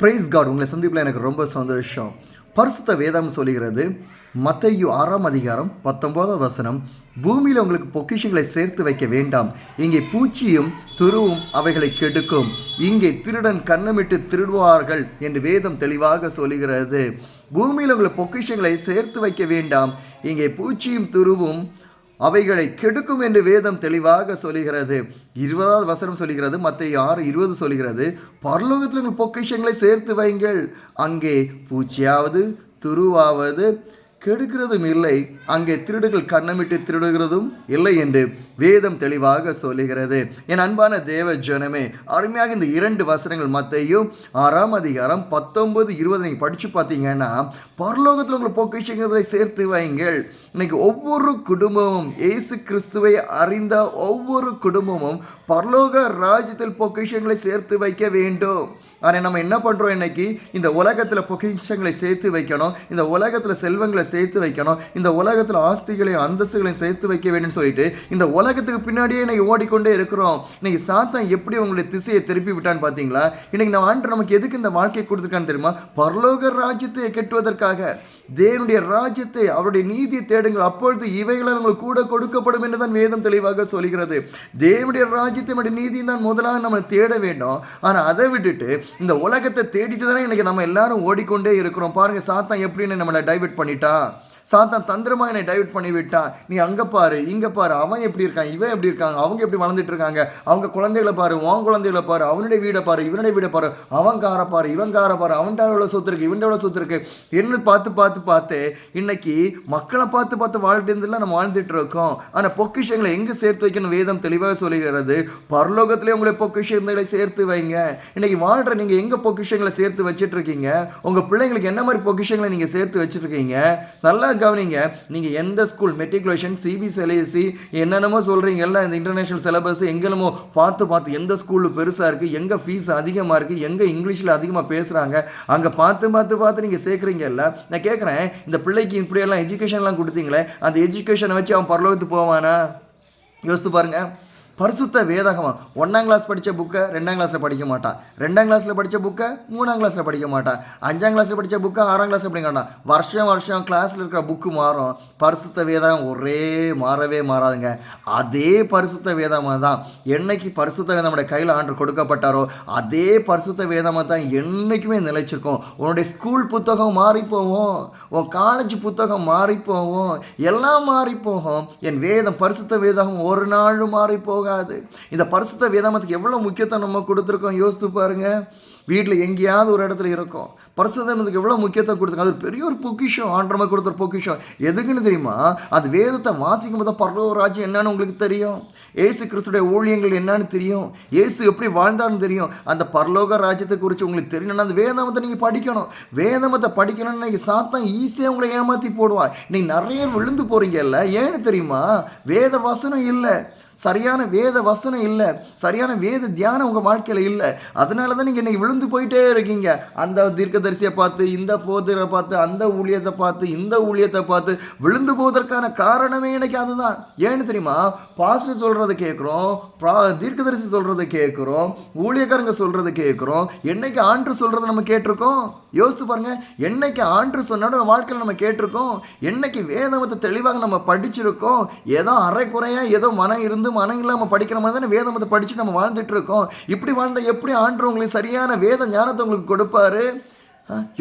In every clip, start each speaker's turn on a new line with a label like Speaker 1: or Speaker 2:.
Speaker 1: Price God உங்களை சந்திப்பில் எனக்கு ரொம்ப சந்தோஷம். பரிசுத்த வேதம் சொல்கிறது மத்தையு ஆறாம் அதிகாரம் பத்தொம்போதாம் வசனம் பூமியில் உங்களுக்கு பொக்கிஷங்களை சேர்த்து வைக்க வேண்டாம். இங்கே பூச்சியும் துருவும் அவைகளை கெடுக்கும். இங்கே திருடன் கண்ணமிட்டு திருடுவார்கள் என்று வேதம் தெளிவாக சொல்லுகிறது. பூமியில் உங்களுக்கு பொக்கிஷங்களை சேர்த்து வைக்க வேண்டாம். இங்கே பூச்சியும் துருவும் அவைகளை கெடுக்கும் என்று வேதம் தெளிவாக சொல்லுகிறது. இருபதாவது வசனம் சொல்லுகிறது மற்ற ஆறு இருபது சொல்லுகிறது பரலோகத்தில் உங்கள் பொக்கிஷங்களை சேர்த்து வைங்கள் அங்கே பூச்சியாவது துருவாவது கெடுக்கிறதும் இல்லை. அங்கே திருடுகள் கண்ணமிட்டு திருடுகிறதும் இல்லை என்று வேதம் தெளிவாக சொல்லுகிறது. என் அன்பான தேவ ஜனமே அருமையாக இந்த இரண்டு வசனங்கள் மத்தையும் ஆறாம் அதிகாரம் பத்தொன்பது இருபது நீங்கள் படித்து பார்த்தீங்கன்னா பரலோகத்தில் உங்கள் பொக்கிஷங்களை சேர்த்து வைங்கள் இன்னைக்கு ஒவ்வொரு குடும்பமும் இயேசு கிறிஸ்துவை அறிந்த ஒவ்வொரு குடும்பமும் பரலோக ராஜ்யத்தில் பொக்கிஷங்களை சேர்த்து வைக்க வேண்டும். ஆனால் நம்ம என்ன பண்ணுறோம் இன்னைக்கு? இந்த உலகத்தில் பொக்கிஷங்களை சேர்த்து வைக்கணும். இந்த உலகத்தில் செல்வங்களை சேர்த்து வைக்கணும். இந்த உலகத்தில் ஆஸ்திகளையும் அந்தஸ்துகளையும் சேர்த்து வைக்க வேண்டும்னு சொல்லிட்டு இந்த உலகத்துக்கு பின்னாடியே இன்னைக்கு ஓடிக்கொண்டே இருக்கிறோம். இன்னைக்கு சாத்தான் எப்படி உங்களுடைய திசையை திருப்பி விட்டான்னு பார்த்தீங்களா இன்னைக்கு நம்ம ஆண்டு நமக்கு எதுக்கு இந்த வாழ்க்கையை கொடுத்துருக்கான்னு தெரியுமா? பரலோக ராஜ்யத்தை கெட்டுவதற்காக. தேவனுடைய ராஜ்யத்தை அவருடைய நீதியை தேடுங்கள். அப்பொழுது இவைகளால் உங்களுக்கு கூட கொடுக்கப்படும் என்று தான் வேதம் தெளிவாக சொல்கிறது தேவனுடைய ராஜ்யத்தை நம்முடைய நீதியும் தான் முதலாக நம்ம தேட வேண்டும். ஆனால் அதை விட்டுட்டு இந்த உலகத்தை தேடிட்டு தானே இன்னைக்கு நம்ம எல்லாரும் ஓடிக்கொண்டே இருக்கிறோம். பாருங்க சாத்தான் எப்படின்னு நம்மளை டைவர்ட் பண்ணிட்டான் சாத்தான் தந்திரமாக என்னை டைவர்ட் பண்ணி விட்டான் நீ அங்கே பாரு இங்கே பாரு. அவன் எப்படி இருக்கான்? இவன் எப்படி இருக்காங்க அவங்க எப்படி வளர்ந்துட்டு இருக்காங்க? அவங்க குழந்தைகளை பாரு உன் குழந்தைகளை பாரு அவனுடைய வீடை பாரு இவனுடைய வீடை பாரு. அவன் காரை பாரு இவன் காரை பாரு. அவன்கிட்ட எவ்வளோ சொத்து இருக்கு? இவன்ட்ட எவ்வளோ சொத்து இருக்கு? என்ன பார்த்து பார்த்து பார்த்து இன்னைக்கு மக்களை பார்த்து பார்த்து வாழ்ட்டு நம்ம வாழ்ந்துட்டு இருக்கோம். ஆனால் பொக்கிஷங்களை எங்கே சேர்த்து வைக்கணும்? வேதம் தெளிவாக சொல்லுகிறது. பரலோகத்திலே உங்களை பொக்கிஷங்களை சேர்த்து வைங்க. இன்னைக்கு வாழ்கிற நீங்கள் எங்கே பொக்கிஷங்களை சேர்த்து வச்சுட்டு இருக்கீங்க? உங்கள் பிள்ளைங்களுக்கு என்ன மாதிரி பொக்கிஷங்களை நீங்கள் சேர்த்து வச்சுருக்கீங்க இருக்கீங்க? நல்லா கவனிங்க. நீங்கள் எந்த ஸ்கூல் மெட்ரிகுலேஷன் சிபிசிஎல்ஏசி என்னென்னமோ சொல்கிறீங்க எல்லாம் இந்த இன்டர்நேஷனல் சிலபஸ் எங்கெல்லாமோ பார்த்து பார்த்து எந்த ஸ்கூல் பெருசாக இருக்குது எங்கே ஃபீஸ் அதிகமாக இருக்குது எங்கே இங்கிலீஷில் அதிகமாக பேசுகிறாங்க அங்கே பார்த்து பார்த்து பார்த்து நீங்கள் சேர்க்குறீங்கல்ல நான் கேட்குறேன் இந்த பிள்ளைக்கு இப்படியெல்லாம் எஜுகேஷன்லாம் கொடுத்தீங்களே அந்த எஜுகேஷனை வச்சு அவன் பரலோகத்துக்கு போவானா? யோசித்து பாருங்கள் பரிசுத்த வேதகம் ஒன்றாம் கிளாஸ் படித்த புக்கை ரெண்டாம் கிளாஸில் படிக்க மாட்டான் ரெண்டாம் கிளாஸில் படித்த புக்கை மூணாம் கிளாஸில் படிக்க மாட்டான் அஞ்சாம் கிளாஸில் படித்த புக்கை ஆறாம் கிளாஸில் படிக்க மாட்டான் வருஷம் வருஷம் கிளாஸில் இருக்கிற புக்கு மாறும். பரிசுத்த வேதம் ஒரே மாறவே மாறாதுங்க. அதே பரிசுத்த வேதமாக தான் என்னைக்கு பரிசுத்த வேதம் நம்முடைய கையில் ஆண்டு கொடுக்கப்பட்டாரோ அதே பரிசுத்த வேதமாக தான் என்றைக்குமே நிலைச்சிருக்கும். உன்னுடைய ஸ்கூல் புத்தகம் மாறி உன் காலேஜ் புத்தகம் மாறி போகும். எல்லாம் மாறி போகும். என் வேதம் பரிசுத்த வேதம் ஒரு நாளும் மாறி போகாது. இந்த பரிசுத்த வேதாமத்துக்கு எவ்வளோ முக்கியத்துவம் நம்ம கொடுத்துருக்கோம்? யோசித்து பாருங்க. வீட்டில் எங்கேயாவது ஒரு இடத்துல இருக்கும். பரிசுத்தமத்துக்கு எவ்வளோ முக்கியத்துவம் கொடுத்துருக்கோம்? அது பெரிய ஒரு பொக்கிஷம். ஆண்டரமாக கொடுத்த ஒரு பொக்கிஷம். எதுக்குன்னு தெரியுமா? அது வேதத்தை வாசிக்கும் போது பரலோக ராஜ்யம் என்னன்னு உங்களுக்கு தெரியும். ஏசு கிறிஸ்துடைய ஊழியங்கள் என்னன்னு தெரியும். ஏசு எப்படி வாழ்ந்தான்னு தெரியும். அந்த பரலோக ராஜ்யத்தை குறித்து உங்களுக்கு தெரியணும்னா அந்த வேதாமத்தை நீங்கள் படிக்கணும். வேதாமத்தை படிக்கணும்னு இன்றைக்கி சாத்தான் ஈஸியாக உங்களை ஏமாற்றி போடுவா நீங்கள் நிறைய விழுந்து போகிறீங்கல்ல ஏன்னு தெரியுமா? வேத வசனம் இல்லை. சரியான வேத வசனம் இல்லை. சரியான வேத தியானம் உங்கள் வாழ்க்கையில் இல்லை. அதனால தான் நீங்கள் இன்றைக்கி விழுந்து போயிட்டே இருக்கீங்க. அந்த தீர்க்கதரிசியை பார்த்து இந்த போதரை பார்த்து அந்த ஊழியத்தை பார்த்து இந்த ஊழியத்தை பார்த்து விழுந்து போவதற்கான காரணமே எனக்கு அதுதான். ஏன்னு தெரியுமா? பாஸ்டர் சொல்கிறத கேட்குறோம் ப்ரா தீர்க்கதரிசி சொல்கிறத கேட்குறோம் ஊழியக்காரங்க சொல்கிறத கேட்குறோம் என்னைக்கு ஆண்டு சொல்கிறத நம்ம கேட்டிருக்கோம்? யோசித்து பாருங்கள் என்னைக்கு ஆண்டு சொன்னோட நம்ம வாழ்க்கையில் நம்ம கேட்டிருக்கோம் என்னைக்கு வேதமத்தை தெளிவாக நம்ம படிச்சிருக்கோம் ஏதோ அரை குறையாக ஏதோ மனம் இருந்து மனம் இல்லாமல் படிக்கிற மாதிரி தானே வேதமத்தை படித்து நம்ம வாழ்ந்துட்டு இருக்கோம். இப்படி வாழ்ந்தால் எப்படி ஆண்டு உங்களுக்கு சரியான வேத ஞானத்தை உங்களுக்கு கொடுப்பாரு?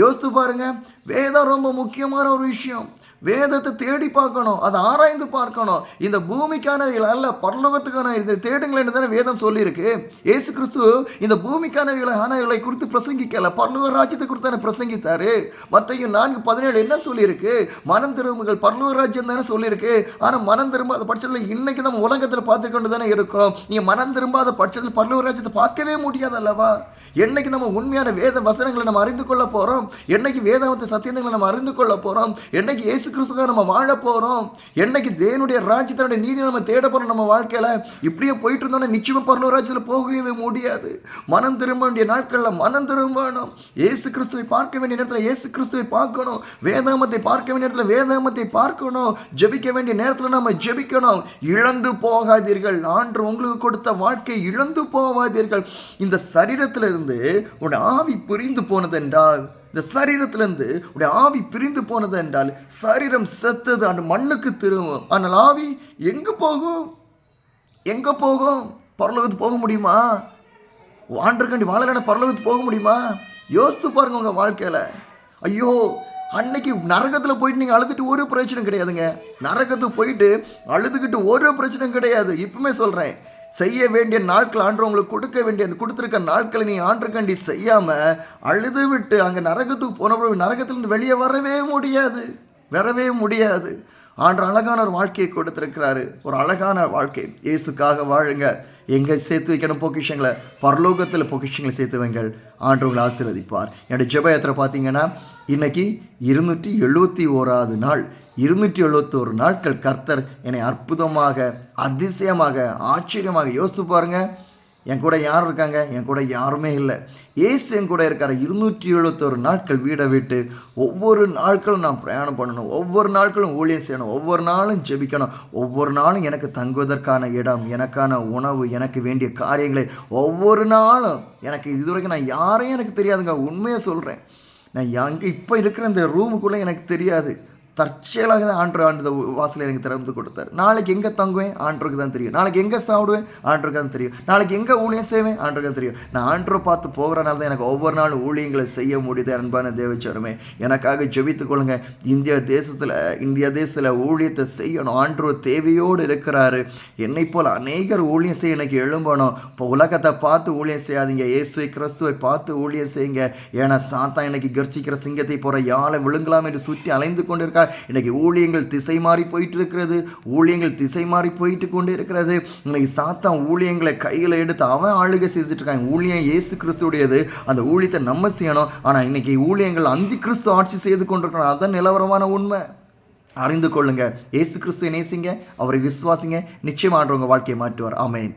Speaker 1: யோசித்து பாருங்க. வேதம் ரொம்ப முக்கியமான ஒரு விஷயம். வேதத்தை தேடி பார்க்கணும். அதை ஆராய்ந்து பார்க்கணும். இந்த பூமிக்கானவைகள் அல்ல பரலோகத்துக்கான இது தேடுங்களேன்னு தானே வேதம் சொல்லியிருக்கு. ஏசு கிறிஸ்து இந்த பூமிக்கானவைகளை ஆனவைகளை குறித்து பிரசங்கிக்கல. பரலோக ராஜ்யத்தை குறித்து தானே பிரசங்கித்தாரு. மற்றையும் நான்கு பதினேழு என்ன சொல்லியிருக்கு? மனம் திரும்புகள் பரலோக ராஜ்யம் தானே சொல்லியிருக்கு. ஆனால் மனம் திரும்பாத பட்சத்தில் இன்னைக்கு நம்ம உலகத்தில் பார்த்துக்கொண்டு தானே இருக்கிறோம். நீங்கள் மனம் திரும்பாத பட்சத்தில் பரலோக ராஜ்யத்தை பார்க்கவே முடியாது அல்லவா? என்னைக்கு நம்ம உண்மையான வேத வசனங்களை நம்ம அறிந்து கொள்ள போகிறோம் என்னைக்கு வேதாமத்தை சத்தியங்களை நம்ம அறிந்து கொள்ள போகிறோம் என்னைக்கு இயேசு கிறிஸ்துக்காக நம்ம வாழ போகிறோம் என்னைக்கு தேவனுடைய ராஜ்யத்தினுடைய நீதி நம்ம தேட போகிறோம் நம்ம வாழ்க்கையில். இப்படியே போயிட்டு இருந்தோம்னா நிச்சயமாக பரலோ ராஜ்யத்தில் போகவே முடியாது. மனம் திரும்ப வேண்டிய நாட்களில் மனம் திரும்பணும். ஏசு கிறிஸ்துவை பார்க்க வேண்டிய நேரத்தில் ஏசு கிறிஸ்துவை பார்க்கணும். வேதாமத்தை பார்க்க வேண்டிய நேரத்தில் வேதாமத்தை பார்க்கணும். ஜெபிக்க வேண்டிய நேரத்தில் நம்ம ஜெபிக்கணும். இழந்து போகாதீர்கள். ஆண்டு உங்களுக்கு கொடுத்த வாழ்க்கை இழந்து போகாதீர்கள். இந்த சரீரத்திலிருந்து உன் ஆவி புரிந்து போனது என்றால் இந்த சரீரத்திலிருந்து உடைய ஆவி பிரிந்து போனது என்றால் சரீரம் செத்தது அந்த மண்ணுக்கு திரும்பும். ஆனால் ஆவி எங்கே போகும்? எங்கே போகும்? பரலோகத்துக்கு போக முடியுமா? ஆண்டருக்காண்டி வாழலான பரலோகத்துக்கு போக முடியுமா? யோசித்து பாருங்க உங்கள் வாழ்க்கையில். ஐயோ அன்னைக்கு நரகத்தில் போயிட்டு நீங்கள் அழுதுட்டு ஒரு பிரச்சனையும் கிடையாதுங்க. நரகத்துக்கு போயிட்டு அழுதுகிட்டு ஒரு பிரச்சனையும் கிடையாது. இப்பவுமே சொல்கிறேன் செய்ய வேண்டிய நாட்கள் ஆண்டு உங்களுக்கு கொடுக்க வேண்டிய கொடுத்துருக்க நாட்களை நீ ஆண்டுக்கண்டி செய்யாமல் அழுது விட்டு அங்கே நரகத்துக்கு போனப்பறம் நரகத்திலிருந்து வெளியே வரவே முடியாது வரவே முடியாது. ஆண்டு அழகான ஒரு வாழ்க்கையை கொடுத்துருக்கிறாரு. ஒரு அழகான வாழ்க்கை. இயேசுக்காக வாழுங்க. எங்கே சேர்த்து வைக்கணும் பொக்கிஷங்களை. பரலோகத்தில் பொக்கிஷங்களை சேர்த்து வைங்கள். ஆண்டு உங்களை ஆசீர்வதிப்பார். என்னுடைய யாத்திரை பார்த்தீங்கன்னா இன்றைக்கி இருநூற்றி எழுபத்தி ஓராவது நாள். இருநூற்றி எழுபத்தோரு நாட்கள் கர்த்தர் என்னை அற்புதமாக அதிசயமாக ஆச்சரியமாக யோசித்து பாருங்கள் என் கூட யார் இருக்காங்க? என் கூட யாருமே இல்லை. ஏசு என் கூட இருக்கார். இருநூற்றி எழுபத்தோரு நாட்கள் வீடை விட்டு ஒவ்வொரு நாட்களும் நான் பிரயாணம் பண்ணணும். ஒவ்வொரு நாட்களும் ஊழியம் செய்யணும். ஒவ்வொரு நாளும் ஜெபிக்கணும். ஒவ்வொரு நாளும் எனக்கு தங்குவதற்கான இடம் எனக்கான உணவு எனக்கு வேண்டிய காரியங்களை ஒவ்வொரு நாளும் எனக்கு இதுவரைக்கும் நான் யாரையும் எனக்கு தெரியாதுங்க. உண்மையை சொல்கிறேன் நான் அங்கே இப்போ இருக்கிற இந்த ரூமுக்குள்ளே எனக்கு தெரியாது. தற்செயலாக தான் ஆண்டு ஆண்டு வாசலை எனக்கு திறந்து கொடுத்தாரு. நாளைக்கு எங்கே தங்குவேன்? ஆண்டருக்கு தான் தெரியும். நாளைக்கு எங்கே சாப்பிடுவேன்? ஆண்டருக்கு தான் தெரியும். நாளைக்கு எங்கே ஊழியம் செய்வேன்? ஆண்டருக்கு தான் தெரியும். நான் ஆண்டரை பார்த்து போகிறனால தான் எனக்கு ஒவ்வொரு நாளும் ஊழியங்களை செய்ய முடியுது அன்பான தேவச்சரமே எனக்காக ஜெபித்து கொள்ளுங்க. இந்தியா தேசத்தில் இந்தியா தேசத்தில் ஊழியத்தை செய்யணும். ஆண்டு தேவையோடு இருக்கிறாரு. என்னை போல் அநேகர் ஊழியம் செய்ய எனக்கு எழும்பணும். இப்போ உலகத்தை பார்த்து ஊழியம் செய்யாதீங்க. இயேசுவை கிறிஸ்துவை பார்த்து ஊழியம் செய்யுங்க. ஏன்னா சாத்தா இன்னைக்கு கர்ச்சிக்கிற சிங்கத்தை போகிற யாழை விழுங்கலாம் என்று சுற்றி அலைந்து கொண்டிருக்கார் இன்னைக்கு ஊழியங்கள் திசை மாறி போயிட்டு இருக்கிறது ஊழியங்கள் திசை மாறி போயிட்டு கொண்டு இருக்கிறது இன்னைக்கு சாத்தான் ஊழியங்களை கையில் எடுத்து அவன் ஆளுகை செய்துட்டு இருக்கான் ஊழியம் இயேசு கிறிஸ்துடையது அந்த ஊழியத்தை நம்ம செய்யணும். ஆனால் இன்னைக்கு ஊழியங்கள் அந்தி கிறிஸ்து ஆட்சி செய்து கொண்டிருக்கணும் அதுதான் நிலவரமான உண்மை. அறிந்து கொள்ளுங்கள் ஏசு கிறிஸ்துவை நேசிங்க. அவரை விசுவாசிங்க. நிச்சயமாக வாழ்க்கையை மாற்றுவார். ஆமேன்.